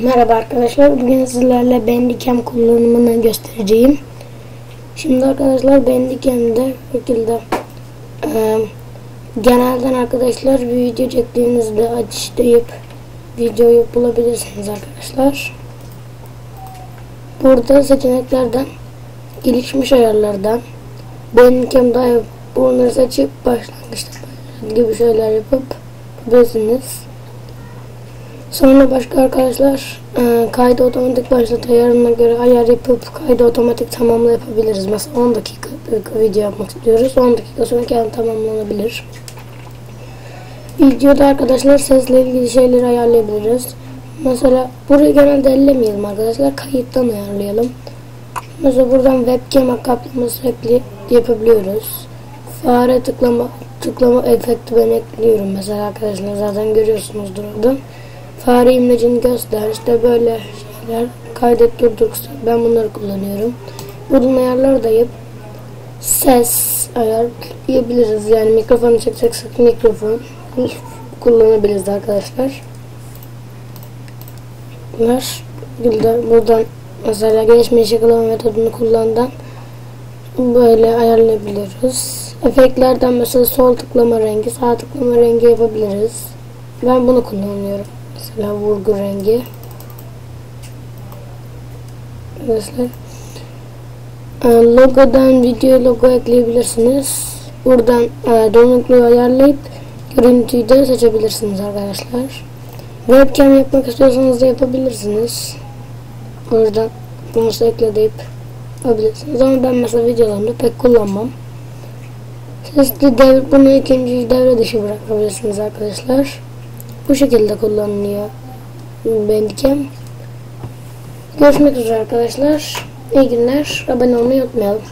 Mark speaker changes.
Speaker 1: Merhaba arkadaşlar. Bugün sizlerle Bandicam kullanımını göstereceğim. Şimdi arkadaşlar Bandicam'de bu şekilde e, genelden arkadaşlar bir video çektiğinizde aç deyip videoyu bulabilirsiniz arkadaşlar. Burada seçeneklerden gelişmiş ayarlardan Bandicam'da bunları seçip başlangıçta gibi şeyler yapıp yapabilirsiniz. Sonra başka arkadaşlar e, kaydı otomatik başlat ayarına göre ayar yapıp kaydı otomatik tamamla yapabiliriz. Mesela 10 dakika video yapmak istiyoruz. 10 dakika sonra kendi tamamlanabilir. Videoda arkadaşlar sesle ilgili şeyleri ayarlayabiliriz. Mesela burayı genelde ellemeyelim arkadaşlar. Kayıttan ayarlayalım. Mesela buradan webcam kaplaması ekli yapabiliyoruz. Fare tıklama tıklama efekti ben ekliyorum mesela arkadaşlar zaten görüyorsunuzdur orada. Fare imlecini göster işte böyle şeyler kaydet durdur ben bunları kullanıyorum. Buradan ayarları da yap. Ses ayarlayabiliriz yani mikrofonu çekeceksek mikrofon kullanabiliriz arkadaşlar. Bunlar buradan mesela gelişmiş yakalama metodunu kullandan böyle ayarlayabiliyoruz. Efektlerden mesela sol tıklama rengi, sağ tıklama rengi yapabiliriz. Ben bunu kullanıyorum. Mesela vurgu rengi. Mesela e, logodan video logo ekleyebilirsiniz. Buradan e, donukluğu ayarlayıp görüntüyü de seçebilirsiniz arkadaşlar. Webcam yapmak istiyorsanız da yapabilirsiniz. Oradan bunu ekle deyip yapabilirsiniz. Ama ben mesela videolarımda pek kullanmam. Siz de bunu ikinci devre dışı bırakabilirsiniz arkadaşlar. Bu şekilde kullanılıyor Bandicam. Görüşmek üzere arkadaşlar. İyi günler. Abone olmayı unutmayalım.